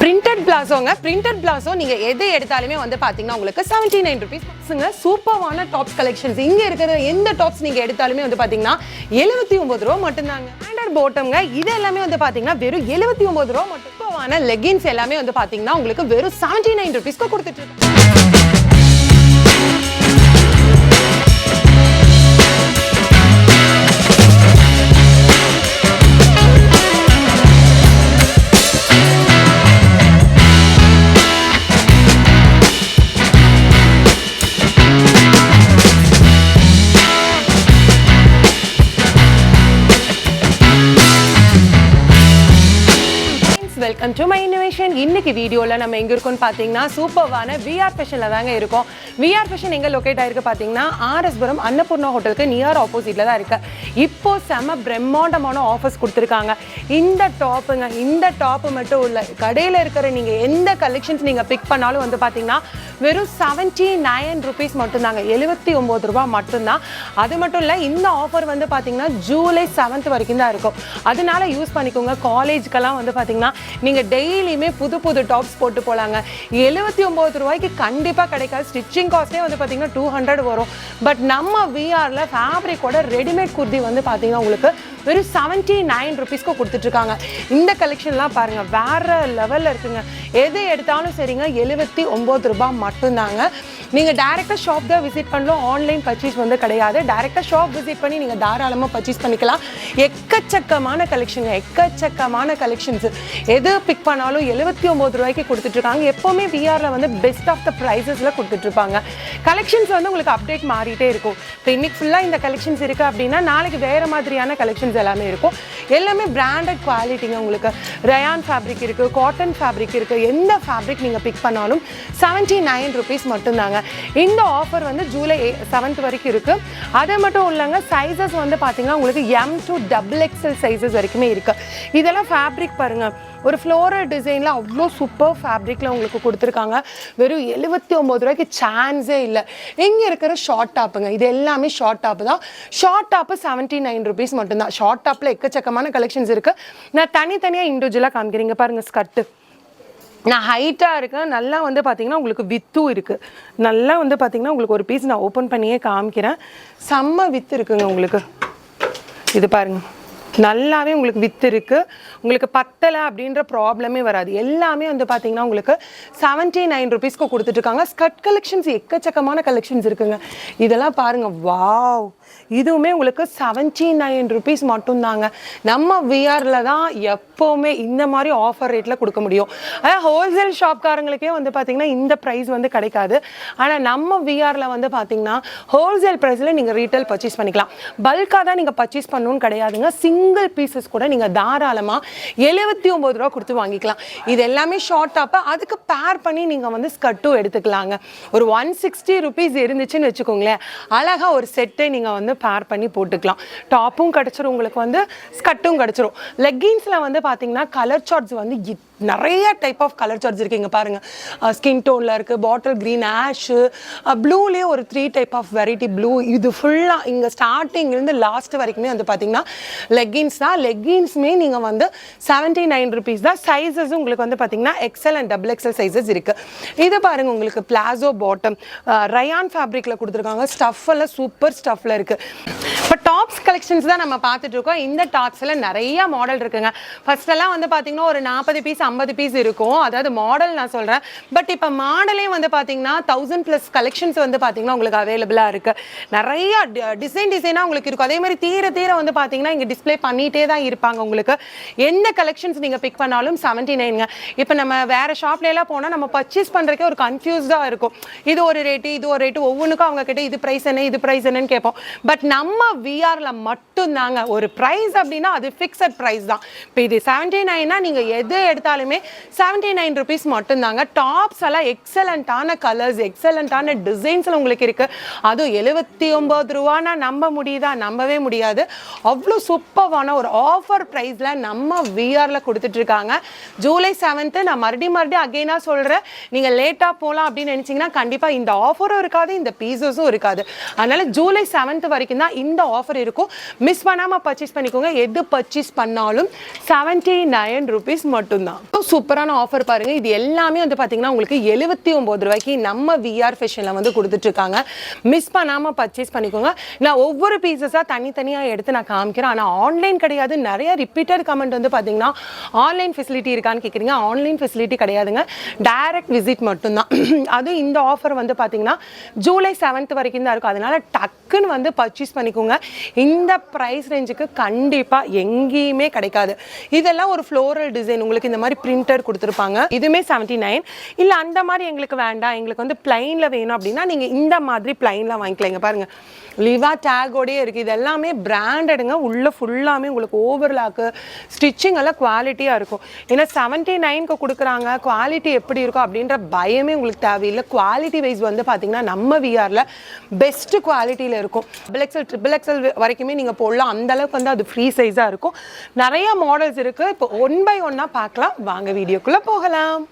Printed பிளாசோங்க printed palazzo நீங்க எது எடுத்தாலுமே வந்து பாத்தீங்கன்னா உங்களுக்கு செவன்டி நைன் ருபீஸ்ங்க சூப்பர்வான டாப்ஸ் கலெக்ஷன்ஸ் இங்க இருக்கிற எந்த டாப்ஸ் நீங்க எடுத்தாலுமே வந்து பாத்தீங்கன்னா எழுபத்தி ஒன்பது ரூபா மட்டும்தாங்க. ஸ்டாண்டர்ட் பாட்டம்ங்க இது எல்லாமே வந்து பாத்தீங்கன்னா வெறும் எழுபத்தி ஒன்பது ரூபா மட்டும். சூப்பர்வான லெகின்ஸ் எல்லாமே வந்து பாத்தீங்கன்னா உங்களுக்கு வெறும் செவன்டி நைன் ருபீஸ்க்கு கொடுத்துட்டு நம்ம எங்க இருக்கோம்னு பார்த்தீங்கன்னா சூப்பர்வான விஆர் ஃபேஷனில் தாங்க இருக்கோம். விஆர் ஃபேஷன் எங்கே லொக்கேட் ஆயிருக்கு பார்த்தீங்கன்னா ஆர்எஸ்புரம் அன்னபூர்ணா ஹோட்டலுக்கு நியர் ஆப்போசிட்டில் தான் இருக்கு. இப்போ செம பிரம்மாண்டமான ஆஃபர்ஸ் கொடுத்துருக்காங்க. இந்த டாப்புங்க இந்த டாப்பு மட்டும் இல்லை கடையில் இருக்கிற நீங்கள் எந்த கலெக்ஷன்ஸ் நீங்கள் பிக் பண்ணாலும் வந்து பார்த்தீங்கன்னா வெறும் செவன்ட்டி நைன் ருபீஸ் மட்டும்தாங்க. எழுபத்தி ஒம்பது ரூபா மட்டும்தான். அது மட்டும் இல்லை இந்த ஆஃபர் வந்து பார்த்தீங்கன்னா ஜூலை செவன்த் வரைக்கும் தான் இருக்கும். அதனால யூஸ் பண்ணிக்கோங்க. காலேஜ்க்கெல்லாம் வந்து பார்த்தீங்கன்னா நீங்கள் டெய்லியுமே புது புது டாப்ஸ் போட்டு போகலாங்க எழுபத்தி ஒம்பது ரூபாய்க்கு கண்டிப்பாக கிடைக்காது. ஸ்டிச்சிங் காஸ்ட்டே வந்து பார்த்தீங்கன்னா டூ ஹண்ட்ரட் வரும். பட் நம்ம விஆரில் ஃபேப்ரிக்கோட ரெடிமேட் குர்தி வந்து பார்த்தீங்கன்னா உங்களுக்கு வெறும் செவன்ட்டி நைன் ருபீஸ்க்கு கொடுத்துட்ருக்காங்க. இந்த கலெக்ஷன்லாம் பாருங்கள் வேற லெவலில் இருக்குங்க. எது எடுத்தாலும் சரிங்க எழுபத்தி ஒம்பது ரூபாய் மட்டும்தாங்க. நீங்கள் டேரெக்டாக ஷாப் தான் விசிட் பண்ணலாம். ஆன்லைன் பர்ச்சேஸ் வந்து கிடையாது. டேரெக்டாக ஷாப் விசிட் பண்ணி நீங்கள் தாராளமாக பர்ச்சேஸ் பண்ணிக்கலாம். எக்கச்சக்கமான கலெக்ஷனுங்க எக்கச்சக்கமான கலெக்ஷன்ஸ் எது பிக் பண்ணாலும் எழுபத்தி ஒம்பது ரூபாய்க்கு கொடுத்துட்ருக்காங்க. எப்போவுமே விஆரில் வந்து பெஸ்ட் ஆஃப் த ப்ரைஸஸில் கொடுத்துட்ருப்பாங்க. கலெக்ஷன்ஸ் வந்து உங்களுக்கு அப்டேட் மாறிட்டே இருக்கும். இப்போ இன்னைக்கு ஃபுல்லாக இந்த கலெக்ஷன்ஸ் இருக்குது அப்படின்னா நாளைக்கு வேறு மாதிரியான கலெக்ஷன்ஸ் எல்லாமே இருக்கும். எல்லாமே பிராண்டட் குவாலிட்டிங்க உங்களுக்கு. ரயான் ஃபேப்ரிக் இருக்குது காட்டன் ஃபேப்ரிக் இருக்குது எந்த ஃபேப்ரிக் நீங்கள் பிக் பண்ணாலும் செவன்ட்டி நைன் ருபீஸ் மட்டும்தாங்க. இந்த ஆஃபர் வந்து ஜூலை செவன்த் வரைக்கும் இருக்குது அது மட்டும் இல்லைங்க சைஸஸ் வந்து பார்த்தீங்கன்னா உங்களுக்கு M to double XL sizes வரைக்குமே இருக்குது இதெல்லாம் ஃபேப்ரிக் பாருங்கள் ஒரு ஃப்ளோரல் டிசைனில் அவ்வளோ சூப்பர் ஃபேப்ரிக்கில் உங்களுக்கு கொடுத்துருக்காங்க. வெறும் எழுபத்தி ஒம்பது ரூபாய்க்கு சான்ஸே இல்லை. இங்கே இருக்கிற ஷார்ட் டாப்புங்க இது எல்லாமே ஷார்ட் டாப்பு தான். Short top seventy nine rupees மட்டும்தான் ஷார்ட் டாப்பில் எக்கச்சக்கமான கலெக்ஷன்ஸ் இருக்குது நான் தனித்தனியாக இண்டிவிஜுவலாக காமிக்கிறீங்க பாருங்கள் ஸ்கர்ட்டு நான் ஹைட்டாக இருக்கேன். நல்லா வந்து பார்த்தீங்கன்னா உங்களுக்கு வித்தும் இருக்குது நல்லா வந்து பார்த்தீங்கன்னா உங்களுக்கு ஒரு பீஸ் நான் ஓப்பன் பண்ணியே காமிக்கிறேன். செம்ம வித்து இருக்குங்க உங்களுக்கு. இது பாருங்கள் நல்லாவே உங்களுக்கு வித்து இருக்குது உங்களுக்கு பத்தலை அப்படின்ற ப்ராப்ளமே வராது. எல்லாமே வந்து பார்த்தீங்கன்னா உங்களுக்கு செவன்ட்டி நைன் ருபீஸ்க்கு கொடுத்துட்ருக்காங்க ஸ்கர்ட் கலெக்ஷன்ஸ் எக்கச்சக்கமான கலெக்ஷன்ஸ் இருக்குங்க. இதெல்லாம் பாருங்கள் வாவ் இதுவுமே உங்களுக்கு செவன்ட்டி நைன் ருபீஸ் மட்டும்தாங்க. நம்ம விஆரில் தான் எப்போவுமே இந்த மாதிரி ஆஃபர் ரேட்டில் கொடுக்க முடியும். அதாவது ஹோல்சேல் ஷாப்காரங்களுக்கே வந்து பார்த்தீங்கன்னா இந்த ப்ரைஸ் வந்து கிடைக்காது. ஆனால் நம்ம விஆரில் வந்து பார்த்தீங்கன்னா ஹோல்சேல் ப்ரைஸில் நீங்கள் ரீட்டைல் பர்ச்சேஸ் பண்ணிக்கலாம். பல்காக தான் நீங்கள் பர்ச்சேஸ் பண்ணணும்னு கிடையாதுங்க. சிங்கிள் பீசஸ் கூட நீங்கள் தாராளமாக எழுபத்தி ஒம்பது ரூபா கொடுத்து வாங்கிக்கலாம். இது எல்லாமே ஷார்ட் டாப்பு அதுக்கு பேர் பண்ணி நீங்கள் வந்து ஸ்கர்ட்டும் எடுத்துக்கலாங்க. ஒரு ஒன் சிக்ஸ்டி ருபீஸ் இருந்துச்சுன்னு வச்சுக்கோங்களேன். அழகாக ஒரு செட்டை நீங்கள் வந்து பேர் பண்ணி போட்டுக்கலாம். டாப்பும் கிடச்சிரும் உங்களுக்கு வந்து ஸ்கர்ட்டும் கிடச்சிரும். லெக்கின்ஸில் வந்து பார்த்தீங்கன்னா கலர் சார்ட்ஸ் வந்து நிறைய டைப் ஆஃப் கலர் சார்ட்ஸ் இருக்குங்க பாருங்க. பாருங்கள் ஸ்கின் டோனில் இருக்குது பாட்டில் க்ரீன் ஆஷு ப்ளூலேயே ஒரு three type of variety blue இது ஃபுல்லாக இங்கே ஸ்டார்டிங்லேருந்து லாஸ்ட் வரைக்குமே வந்து பார்த்தீங்கன்னா லெகின்ஸ் தான். லெக்கின்ஸுமே நீங்கள் வந்து செவன்ட்டி நைன் ருபீஸ் தான். சைஸஸ் உங்களுக்கு வந்து பார்த்தீங்கன்னா XL and double XL sizes இருக்குது இது பாருங்கள் உங்களுக்கு பிளாசோ பாட்டம் ரயான் ஃபேப்ரிக்கில் கொடுத்துருக்காங்க. ஸ்டஃப் சூப்பர் ஸ்டஃப்பில் இருக்குது இப்போ டாப்ஸ் கலெக்ஷன்ஸ் தான் நம்ம பார்த்துட்டு இருக்கோம். இந்த டாப்ஸில் நிறைய மாடல் இருக்குங்க. ஃபர்ஸ்ட் எல்லாம் வந்து பார்த்தீங்கன்னா ஒரு நாற்பது பீஸ் ஐம்பது பீஸ் இருக்கும். அதாவது மாடல் நான் சொல்கிறேன் பட் இப்போ மாடலே வந்து பார்த்தீங்கன்னா தௌசண்ட் ப்ளஸ் கலெக்ஷன்ஸ் வந்து பார்த்தீங்கன்னா உங்களுக்கு அவைலபிளாக இருக்குது நிறைய டிசைன் டிசைனாக உங்களுக்கு இருக்கும். அதே மாதிரி தீர தீர வந்து பார்த்தீங்கன்னா இங்கே டிஸ்ப்ளே பண்ணிகிட்டே தான் இருப்பாங்க உங்களுக்கு. எந்த கலெக்ஷன்ஸ் நீங்கள் பிக் பண்ணாலும் செவன்ட்டி நைனுங்க இப்போ நம்ம வேறு ஷாப்லலாம் போனால் நம்ம பர்ச்சேஸ் பண்ணுறக்கே ஒரு கன்ஃபியூஸ்டாக இருக்கும். இது ஒரு ரேட்டு இது ஒரு ரேட்டு ஒவ்வொன்றுக்கும் அவங்க கிட்ட இது ப்ரைஸ் என்ன இது ப்ரைஸ் என்னன்னு கேட்போம். பட் நம்ம விஆரில் மட்டும்தாங்க. ஒரு ப்ரைஸ் அப்படின்னா அது ஃபிக்ஸட் ப்ரைஸ் தான். இப்போ இது செவன்ட்டி நைன்னா நீங்கள் எது எடுத்தாலுமே செவன்ட்டி நைன் ருபீஸ் மட்டும்தாங்க. டாப்ஸ் எல்லாம் எக்ஸலண்ட்டான கலர்ஸ் எக்ஸலண்ட்டான டிசைன்ஸில் உங்களுக்கு இருக்குது அதுவும் எழுபத்தி ஒம்பது ரூபானா நம்ப முடியுதா? நம்பவே முடியாது. அவ்வளோ சூப்பர் சூப்பர்வான ஒரு ஆஃபர் ப்ரைஸில் நம்ம விஆரில் கொடுத்துட்ருக்காங்க. ஜூலை செவன்த்து நான் மறுபடியும் மறுபடியும் அகெயினாக சொல்கிறேன் நீங்கள் லேட்டாக போகலாம் அப்படின்னு நினச்சிங்கன்னா கண்டிப்பாக இந்த ஆஃபரும் இருக்காது இந்த பீசஸும் இருக்காது. அதனால் ஜூலை செவன்த் வரைக்கும் தான் இந்த ஆஃபர் இருக்கும். மிஸ் பண்ணாமல் பர்ச்சேஸ் பண்ணிக்கோங்க. எது பர்ச்சேஸ் பண்ணாலும் செவன்ட்டி நைன் ருபீஸ் மட்டும்தான் சூப்பரான ஆஃபர் பாருங்கள் இது எல்லாமே வந்து பார்த்தீங்கன்னா உங்களுக்கு எழுபத்தி ஒம்பது ரூபாய்க்கு நம்ம விஆர் ஃபெஷனில் வந்து கொடுத்துட்ருக்காங்க. மிஸ் பண்ணாமல் பர்ச்சேஸ் பண்ணிக்கோங்க. நான் ஒவ்வொரு பீசஸாக தனித்தனியாக எடுத்து நான் காமிக்கிறேன். ஆனால் ஆன் ஆன்லைன் கிடையாது. நிறைய ரிப்பீட்டட் கமெண்ட் வந்து பார்த்தீங்கன்னா ஆன்லைன் ஃபெசிலிட்டி இருக்கான்னு கேட்குறீங்க ஆன்லைன் ஃபெசிலிட்டி கிடையாதுங்க. டைரக்ட் விசிட் மட்டும்தான். அதுவும் இந்த ஆஃபர் வந்து பார்த்தீங்கன்னா ஜூலை செவன்த் வரைக்கும் தான் இருக்கும். அதனால டக்குன்னு வந்து பர்ச்சேஸ் பண்ணிக்கோங்க. இந்த ப்ரைஸ் ரேஞ்சுக்கு கண்டிப்பாக எங்கேயுமே கிடைக்காது. இதெல்லாம் ஒரு ஃப்ளோரல் டிசைன் உங்களுக்கு இந்த மாதிரி பிரிண்டர் கொடுத்துருப்பாங்க. இதுவுமே செவன்ட்டி நைன் இல்லை அந்த மாதிரி எங்களுக்கு வேண்டாம். எங்களுக்கு வந்து பிளைனில் வேணும் அப்படின்னா நீங்கள் இந்த மாதிரி பிளைனில் வாங்கிக்கலாங்க. பாருங்கள் லிவா டேகோடே இருக்குது இது எல்லாமே பிராண்டடுங்க உள்ளே ஃபுல்லாமே உங்களுக்கு ஓவர்லாக்கு ஸ்டிச்சிங் எல்லாம் குவாலிட்டியாக இருக்கும். ஏன்னா செவன்ட்டி நைனுக்கு கொடுக்குறாங்க குவாலிட்டி எப்படி இருக்கும் அப்படின்ற பயமே உங்களுக்கு தேவையில்லை. குவாலிட்டி வைஸ் வந்து பார்த்தீங்கன்னா நம்ம விஆரில் பெஸ்ட்டு குவாலிட்டியில் இருக்கும். டபுள் எக்ஸல் ட்ரிபிள் எக்ஸல் வரைக்குமே நீங்கள் போடலாம். அந்த அளவுக்கு வந்து அது ஃப்ரீ சைஸாக இருக்கும். நிறையா மாடல்ஸ் இருக்குது இப்போ ஒன் பை ஒன்னாக பார்க்கலாம். வாங்க வீடியோக்குள்ளே போகலாம்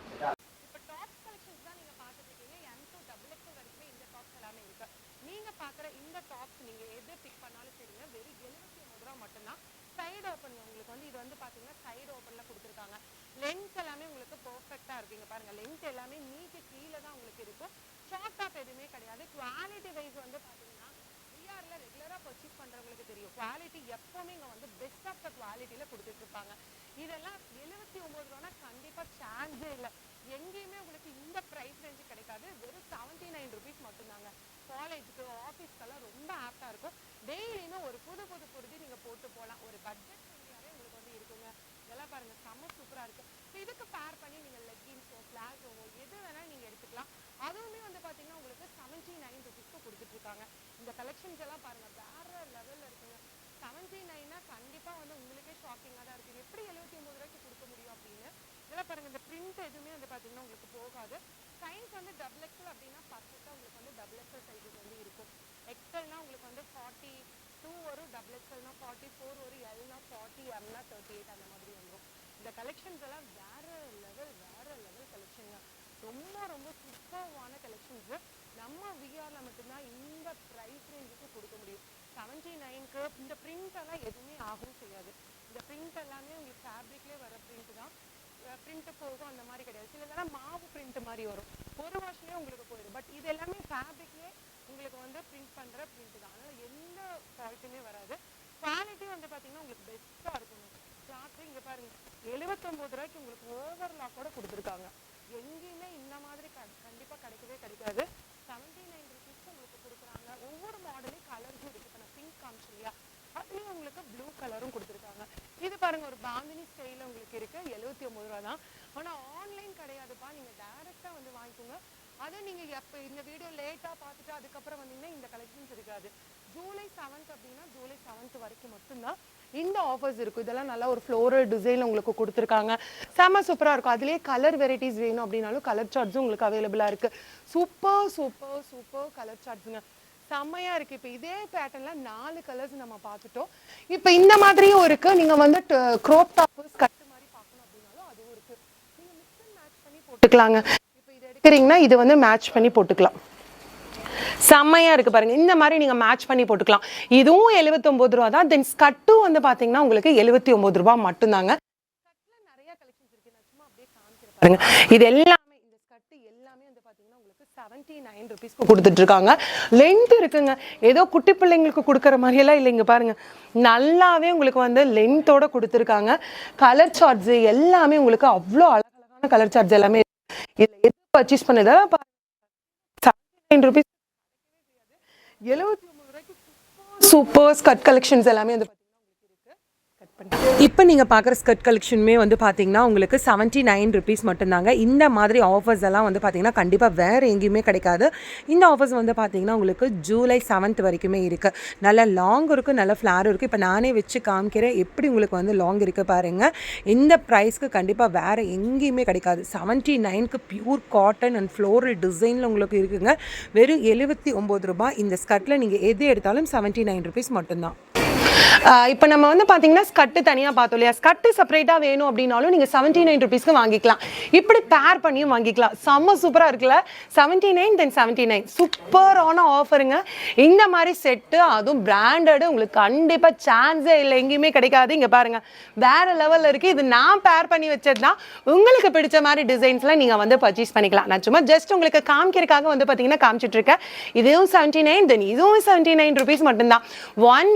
நீங்க பாக்குற இந்த டாப்ஸ் நீங்க எது பிக் பண்ணாலும் சரிங்க வெறும் எழுபத்தி ஒன்பது ரூபா மட்டும்தான் சைடு ஓப்பன் உங்களுக்கு வந்து இது வந்து பாத்தீங்கன்னா சைடு ஓப்பன்ல கொடுத்துருக்காங்க லென்த் எல்லாமே உங்களுக்கு பெர்ஃபெக்டா இருக்குங்க பாருங்க எல்லாமே நீட்டு கீழே தான் உங்களுக்கு இருக்கும் ஷார்ட் டாப் எதுவுமே கிடையாது. குவாலிட்டி வைஸ் வந்து பார்த்தீங்கன்னா விஆரில் ரெகுலராக பர்ச்சேஸ் பண்ணுறவங்களுக்கு தெரியும். குவாலிட்டி எப்போவுமே இங்கே வந்து பெஸ்ட் ஆஃப் த குவாலிட்டியில கொடுத்துட்டு இருப்பாங்க. இதெல்லாம் எழுபத்தி ஒம்பது ரூபானா கண்டிப்பாக சான்ஸே இல்லை. எங்கேயுமே உங்களுக்கு இந்த ப்ரைஸ் ரேஞ்சு கிடைக்காது. வெறும் செவன்ட்டி நைன் ருபீஸ் மட்டும்தாங்க. காலேஜுக்கு ஆஃபீஸ்க்கெல்லாம் ரொம்ப ஆப்டாக இருக்கும். டெய்லியுமே ஒரு புது புது புரிதி நீங்கள் போட்டு போகலாம் ஒரு பட்ஜெட் ஃப்ரெண்ட்லியாகவே உங்களுக்கு வந்து இருக்குங்க இதெல்லாம் பாருங்கள் செம்ம சூப்பராக இருக்குது ஸோ இதுக்கு பேர் பண்ணி நீங்கள் லெக்கின்ஸோ பிளாசோவோ எது வேணால் நீங்கள் எடுத்துக்கலாம் அதுவுமே வந்து பார்த்தீங்கன்னா உங்களுக்கு செவன்ட்டி நைன் ருபீஸ்க்கு கொடுத்துட்ருக்காங்க. இந்த கலெக்ஷன்ஸ் எல்லாம் பாருங்கள் வேற லெவலில் இருக்குங்க. செவன்ட்டி நைன்னா கண்டிப்பாக வந்து உங்களுக்கே ஷாக்கிங்காக தான் இருக்குது. எப்படி எழுபத்தி ஒம்பது ரூபாய்க்கு கொடுக்க முடியும் அப்படின்னு? இதெல்லாம் பாருங்கள் இந்த பிரிண்ட் எதுவுமே வந்து பார்த்தீங்கன்னா உங்களுக்கு போகாது. சைஸ் வந்து டபுள் எக்ஸல் அப்படின்னா பர்ஃபெக்டாக உங்களுக்கு வந்து டபுள் எக்ஸல் சைஸஸ் வந்து இருக்கும். எக்ஸல்னா உங்களுக்கு வந்து ஃபார்ட்டி டூ வரும் டபுள் எக்ஸல்னா ஃபார்ட்டி ஃபோர் வரும் எல்னா ஃபார்ட்டி எம்னா தேர்ட்டி எயிட் அந்த மாதிரி வந்துடும் இந்த கலெக்ஷன்ஸ் எல்லாம் வேற லெவல் வேற லெவல் கலெக்ஷன் தான் ரொம்ப ரொம்ப சூப்பர்வான கலெக்ஷன்ஸு நம்ம விஆரில் மட்டும்தான் இந்த ப்ரைஸ் ரேஞ்சுக்கு கொடுக்க முடியும். செவன்ட்டி நைனுக்கு இந்த பிரிண்ட் எல்லாம் எதுவுமே ஆகவும் செய்யாது இந்த பிரிண்ட் எல்லாமே உங்களுக்கு ஃபேப்ரிக்லேயே வர பிரிண்ட் தான். பிரிண்ட் போகும் அந்த மாதிரி கிடையாது. சிலதெல்லாம் மாவு பிரிண்ட் மாதிரி வரும். ஒரு வருஷமே உங்களுக்கு போயிடும். பட் இது எல்லாமே ஃபேப்ரிக்லேயே உங்களுக்கு வந்து பிரிண்ட் பண்ணுற பிரிண்ட் தான். அதனால் எந்த ஃபால்ட்டுமே வராது. குவாலிட்டி வந்து பார்த்தீங்கன்னா உங்களுக்கு பெஸ்ட்டாக இருக்குங்க கிளாத்து இங்கே பாருங்க. எழுபத்தொம்போது ரூபாய்க்கு உங்களுக்கு ஓவர்லாக்கோட கொடுத்துருக்காங்க. எங்கேயுமே இந்த மாதிரி க கண்டிப்பாக கிடைக்கவே கிடைக்காது. செவன்ட்டி நைன் ருபீஸ்க்கு உங்களுக்கு கொடுக்குறாங்க. ஒவ்வொரு மாடலையும் கலர்ஸும் இருக்குது இப்போ நான் பிங்க் காமிச்சு இல்லையா? அதுலேயும் உங்களுக்கு ப்ளூ கலரும் கொடுத்துருக்காங்க. இது பாருங்கள் ஒரு பாந்தினி ஸ்டைலில் உங்களுக்கு இருக்குது எழுபத்தி ஒம்பது ரூபா தான். ஆனால் ஆன்லைன் கிடையாதுப்பா. நீங்கள் டேரெக்டாக வந்து வாங்கிக்கோங்க. அதை நீங்கள் எப்போ இந்த வீடியோ லேட்டாக பார்த்துட்டு அதுக்கப்புறம் வந்தீங்கன்னா இந்த கலெக்ஷன்ஸ் இருக்காது. ஜூலை செவன்த் அப்படின்னா ஜூலை செவன்த் வரைக்கும் மட்டும்தான். இந்த ஆஃபர்ஸ் இருக்கும் இதெல்லாம் நல்லா ஒரு ஃப்ளோரல் டிசைன் உங்களுக்கு கொடுத்துருக்காங்க. செம சூப்பராக இருக்கும். அதுலேயே கலர் வெரைட்டிஸ் வேணும் அப்படின்னாலும் கலர் சார்ட்ஸும் உங்களுக்கு அவைலபிளாக இருக்குது சூப்பர் சூப்பர் சூப்பர் கலர் சார்ட்ஸுங்க செம்மையா இருக்குது இப்போ இதே பேட்டர்னில் நாலு கலர்ஸ் நம்ம பார்த்துட்டோம். இப்போ இந்த மாதிரியும் இருக்குது நீங்கள் வந்து க்ரோப் டாப்பர்ஸ் கட்டு மாதிரி பார்க்கணும் அப்படின்னாலும் அதுவும் இருக்குது நீங்கள் மிக்ஸ் அண்ட் மேட்ச் பண்ணி போட்டுக்கலாங்க. இப்போ இது எடுக்கிறீங்கன்னா இது வந்து மேட்ச் பண்ணி போட்டுக்கலாம். செம்மையா இருக்கு பாருங்க. இந்த மாதிரி நீங்க மேட்ச் பண்ணி போட்டுக்கலாம். இதுவும் எழுபத்தொன்பது ரூபா தான். தென் ஸ்கட்டும் வந்து பாத்தீங்கன்னா உங்களுக்கு எழுபத்தி ஒன்பது ரூபா மட்டும்தாங்க. நிறைய கலெக்ஷன்ஸ் இருக்கு நான் சும்மா அப்படியே காமிக்கிறேன் பாருங்க. இது எல்லாமே இந்த ஸ்கட்டு எல்லாமே வந்து பாத்தீங்கன்னா உங்களுக்கு செவன்ட்டி நைன் ருபீஸ்க்கு கொடுத்துட்டு இருக்காங்க. லென்த் இருக்குங்க. ஏதோ குட்டி பிள்ளைங்களுக்கு கொடுக்குற மாதிரியெல்லாம் இல்லைங்க பாருங்க. நல்லாவே உங்களுக்கு வந்து லென்த்தோட கொடுத்துருக்காங்க. கலர் சார்ட்ஸ் எல்லாமே உங்களுக்கு அவ்வளோ அழகழகான கலர் சார்ஜ் எல்லாமே இதில் எது பர்ச்சேஸ் பண்ணதை? செவன்ட்டி நைன் ருபீஸ் எழுபத்தி ஒன்பது ரூபாய்க்கு சூப்பர் ஸ்கட் கலெக்ஷன்ஸ் எல்லாமே வந்து இப்போ நீங்கள் பார்க்குற ஸ்கர்ட் கலெக்ஷனுமே வந்து பார்த்தீங்கன்னா உங்களுக்கு செவன்ட்டி நைன் ருபீஸ் மட்டும்தாங்க. இந்த மாதிரி ஆஃபர்ஸ் எல்லாம் வந்து பார்த்தீங்கன்னா கண்டிப்பாக வேறு எங்கேயுமே கிடைக்காது. இந்த ஆஃபர்ஸ் வந்து பார்த்தீங்கன்னா உங்களுக்கு ஜூலை செவன்த் வரைக்குமே இருக்குது நல்ல லாங் இருக்குது நல்ல ஃப்ளாரும் இருக்குது இப்போ நானே வச்சு காமிக்கிறேன். எப்படி உங்களுக்கு வந்து லாங் இருக்குது பாருங்கள் இந்த ப்ரைஸ்க்கு கண்டிப்பாக வேறு எங்கேயுமே கிடைக்காது. செவன்ட்டி நைனுக்கு பியூர் காட்டன் அண்ட் ஃப்ளோரல் டிசைனில் உங்களுக்கு இருக்குங்க. வெறும் எழுபத்தி ஒம்பது ரூபாய் இந்த ஸ்கர்ட்டில் நீங்கள் எது எடுத்தாலும் செவன்ட்டி நைன் ருபீஸ் மட்டும்தான். இப்போ நம்ம வந்து பார்த்தீங்கன்னா ஸ்கட்டு தனியாக பார்த்தோம் இல்லையா? ஸ்கட்டு செப்பரேட்டாக வேணும் அப்படின்னாலும் நீங்கள் செவன்ட்டி நைன் ருபீஸ்க்கு வாங்கிக்கலாம். இப்படி பேர் பண்ணியும் வாங்கிக்கலாம். செம்ம சூப்பராக இருக்குல்ல? Seventy nine then seventy nine சூப்பரான ஆஃபருங்க இந்த மாதிரி செட்டு அதுவும் பிராண்டடு உங்களுக்கு கண்டிப்பாக சான்ஸே இல்லை. எங்கேயுமே கிடைக்காது. இங்கே பாருங்கள் வேறு லெவலில் இருக்குது இது நான் பேர் பண்ணி வச்சது தான் உங்களுக்கு பிடிச்ச மாதிரி டிசைன்ஸ்லாம் நீங்கள் வந்து பர்ச்சேஸ் பண்ணிக்கலாம். நான் சும்மா ஜஸ்ட் உங்களுக்கு காமிக்கிறதுக்காக வந்து பார்த்தீங்கன்னா காமிச்சிட்ருக்கேன் இதுவும் செவன்ட்டி நைன் தென் இதுவும் செவன்ட்டி நைன் ருபீஸ் மட்டும்தான் ஒன்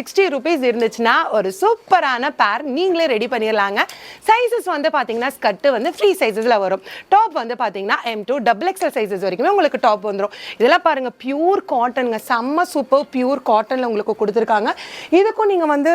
சிக்ஸ்டி ருபீஸ் இருந்துச்சுன்னா ஒரு சூப்பரான பேர் நீங்களே ரெடி பண்ணிடலாங்க. சைஸஸ் வந்து பார்த்தீங்கன்னா ஸ்கட்டு வந்து ஃப்ரீ சைஸஸில் வரும். டாப் வந்து பார்த்தீங்கன்னா M to double XL sizes வரைக்குமே உங்களுக்கு டாப் வந்துடும் இதெல்லாம் பாருங்கள் பியூர் காட்டனுங்க செம்ம சூப்பர் பியூர் காட்டனில் உங்களுக்கு கொடுத்துருக்காங்க. இதுக்கும் நீங்கள் வந்து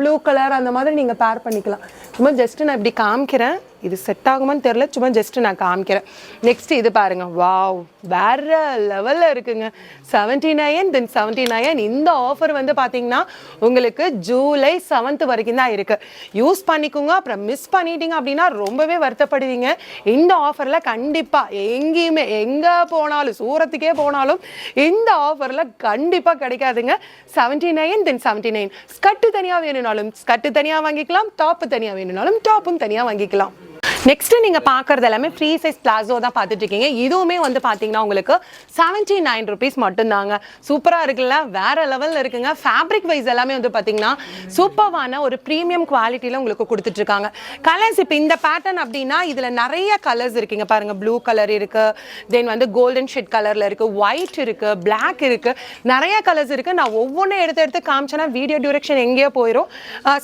ப்ளூ கலர் அந்த மாதிரி நீங்கள் பேர் பண்ணிக்கலாம். சும்மா ஜஸ்ட் நான் இப்படி காமிக்கிறேன். இது செட் ஆகுமான்னு தெரில சும்மா ஜஸ்ட்டு நான் காமிக்கிறேன். நெக்ஸ்ட் இது பாருங்க. வாவ் வேற லெவலில் இருக்குங்க. Seventy nine then seventy nine இந்த ஆஃபர் வந்து பார்த்தீங்கன்னா உங்களுக்கு ஜூலை செவன்த் வரைக்கும் தான் இருக்குது யூஸ் பண்ணிக்கோங்க. அப்புறம் மிஸ் பண்ணிட்டீங்க அப்படின்னா ரொம்பவே வருத்தப்படுவீங்க. இந்த ஆஃபரில் கண்டிப்பாக எங்கேயுமே எங்கே போனாலும் சூரத்துக்கே போனாலும் இந்த ஆஃபரில் கண்டிப்பாக கிடைக்காதுங்க. Seventy nine then seventy nine skirt தனியாக வேணும்னாலும் ஸ்கட்டு தனியாக வாங்கிக்கலாம். டாப்பு தனியாக வேணும்னாலும் டாப்பும் தனியாக வாங்கிக்கலாம். நெக்ஸ்ட் நீங்கள் பார்க்கறது எல்லாமே ஃப்ரீ சைஸ் பிளாசோ தான் பார்த்துட்டு இருக்கீங்க இதுவுமே வந்து பார்த்தீங்கன்னா உங்களுக்கு செவன்ட்டி நைன் ருபீஸ் மட்டும்தாங்க சூப்பராக இருக்குல்ல? வேற லெவலில் இருக்குங்க. ஃபேப்ரிக் வைஸ் எல்லாமே வந்து பார்த்தீங்கன்னா சூப்பரான ஒரு ப்ரீமியம் குவாலிட்டியில் உங்களுக்கு கொடுத்துட்ருக்காங்க கலர்ஸ் இப்போ இந்த பேட்டர்ன் அப்படின்னா இதில் நிறைய கலர்ஸ் இருக்குங்க. பாருங்கள் ப்ளூ கலர் இருக்குது தென் வந்து கோல்டன் ஷெட் கலரில் இருக்குது ஒயிட் இருக்குது பிளாக் இருக்குது நிறைய கலர்ஸ் இருக்குது நான் ஒவ்வொன்றும் எடுத்து எடுத்து காமிச்சேன்னா வீடியோ டியூரேக்ஷன் எங்கேயோ போயிடும்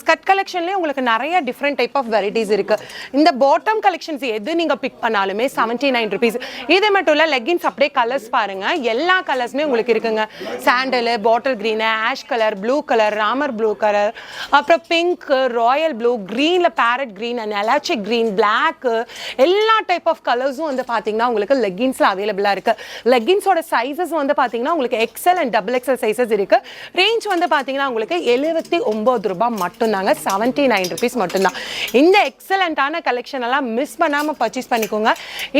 ஸ்கட் கலெக்ஷன்லேயே உங்களுக்கு நிறைய டிஃப்ரெண்ட் டைப் ஆஃப் வெரைட்டிஸ் இருக்குது இந்த பாட்டம் கலெக்ஷன்ஸ் எது நீங்கள் பிக் பண்ணாலுமே செவன்ட்டி நைன் ருபீஸ் இது மட்டும் இல்லை லெகின்ஸ் அப்படியே கலர்ஸ் பாருங்கள் எல்லா கலர்ஸுமே உங்களுக்கு இருக்குங்க. Sandal bottle green ash colour blue colour Ramar blue colour அப்புறம் பிங்க் ராயல் ப்ளூ க்ரீனில் parrot green and elaichi green black எல்லா டைப் ஆஃப் கலர்ஸும் வந்து பார்த்தீங்கன்னா உங்களுக்கு லெகின்ஸில் அவைலபிளாக இருக்குது லெகின்ஸோட சைஸஸ் வந்து பார்த்தீங்கன்னா உங்களுக்கு XL and double XL sizes இருக்குது ரேஞ்ச் வந்து பார்த்தீங்கன்னா உங்களுக்கு எழுபத்தி ஒம்பது ரூபாய் மட்டும்தாங்க. செவன்ட்டி நைன் ருபீஸ் மட்டும்தான். இந்த எக்ஸலண்ட்டான கலெக்ஷன் எல்லாம் மிஸ் பண்ணாமல் பர்ச்சேஸ் பண்ணிக்கோங்க.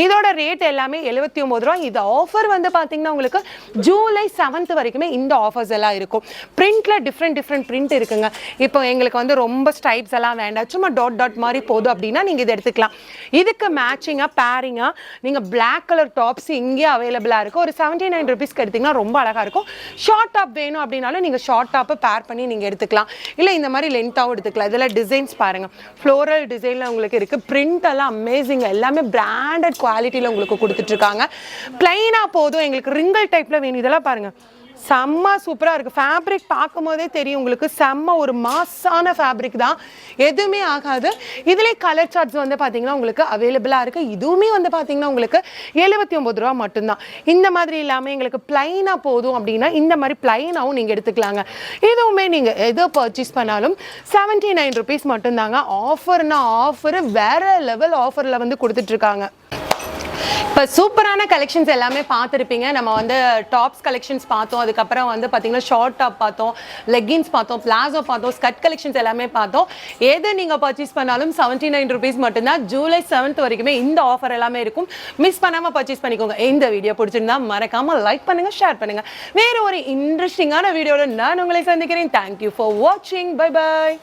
இதோட ரேட் எல்லாமே எழுபத்தி ஒம்பது ரூபா இது ஆஃபர் வந்து பார்த்தீங்கன்னா உங்களுக்கு ஜூலை செவன்த் வரைக்குமே இந்த ஆஃபர்ஸ் எல்லாம் இருக்கும். பிரிண்டில் டிஃப்ரெண்ட் டிஃப்ரெண்ட் பிரிண்ட் இருக்குங்க. இப்போ எங்களுக்கு வந்து ரொம்ப ஸ்டைப்ஸ் எல்லாம் வேண்டாம். சும்மா டாட் டாட் மாதிரி போதும் அப்படின்னா நீங்கள் இதை எடுத்துக்கலாம். இதுக்கு மேட்சிங்காக பேரிங்காக நீங்கள் பிளாக் கலர் டாப்ஸ் இங்கேயே அவைலபிளாக இருக்கும் ஒரு செவன்ட்டி நைன் ருபீஸ்க்கு எடுத்தீங்கன்னா ரொம்ப அழகாக இருக்கும். ஷார்ட் டாப் வேணும் அப்படின்னாலும் நீங்கள் ஷார்ட் டாப்பை பேர் பண்ணி நீங்கள் எடுத்துக்கலாம். இல்லை இந்த மாதிரி லென்த்தாகவும் எடுத்துக்கலாம். இதில் டிசைன்ஸ் பாருங்கள் ஃப்ளோரல் டிசைனில் உங்களுக்கு இருக்குது பிரிண்ட் எல்லாம் அமேசிங் எல்லாமே பிராண்டட் குவாலிட்டியில் உங்களுக்கு கொடுத்துட்ருக்காங்க பிளைனாக போதும். எங்களுக்கு ரிங்கல் டைப்பில் வேணும். இதெல்லாம் பாருங்கள் செம்ம சூப்பராக இருக்குது ஃபேப்ரிக் பார்க்கும் போதே தெரியும் உங்களுக்கு. செம்ம ஒரு மாஸான ஃபேப்ரிக் தான். எதுவுமே ஆகாது. இதிலே கலர் சார்ட்ஸ் வந்து பார்த்தீங்கன்னா உங்களுக்கு அவைலபிளாக இருக்குது இதுவுமே வந்து பார்த்தீங்கன்னா உங்களுக்கு எழுபத்தி ஒம்பது ரூபா மட்டும்தான். இந்த மாதிரி இல்லாமல் எங்களுக்கு பிளைனாக போதும் அப்படின்னா இந்த மாதிரி பிளைனாகவும் நீங்கள் எடுத்துக்கலாங்க. இதுவுமே நீங்கள் எதை பர்ச்சேஸ் பண்ணாலும் செவன்ட்டி நைன் ருபீஸ் மட்டும்தாங்க ஆஃபர்னா ஆஃபர் வேறு லெவல் ஆஃபரில் வந்து கொடுத்துட்ருக்காங்க இப்போ சூப்பரான கலெக்ஷன்ஸ் எல்லாமே பார்த்துருப்பீங்க. நம்ம வந்து டாப்ஸ் கலெக்ஷன்ஸ் பார்த்தோம். அதுக்கப்புறம் வந்து பார்த்தீங்கன்னா ஷார்ட் டாப் பார்த்தோம் லெகின்ஸ் பார்த்தோம் பிளாசோ பார்த்தோம் ஸ்கட் கலெக்ஷன்ஸ் எல்லாமே பார்த்தோம். எது நீங்கள் பர்ச்சேஸ் பண்ணாலும் செவன்ட்டி நைன் ருபீஸ் மட்டும்தான். ஜூலை செவன்த் வரைக்குமே இந்த ஆஃபர் எல்லாமே இருக்கும். மிஸ் பண்ணாமல் பர்ச்சேஸ் பண்ணிக்கோங்க. இந்த வீடியோ பிடிச்சிருந்தா மறக்காமல் லைக் பண்ணுங்கள் ஷேர் பண்ணுங்கள் வேற ஒரு இன்ட்ரெஸ்டிங்கான வீடியோவில் நான் உங்களை சந்திக்கிறேன். தேங்க்யூ ஃபார் வாட்சிங் பை பாய்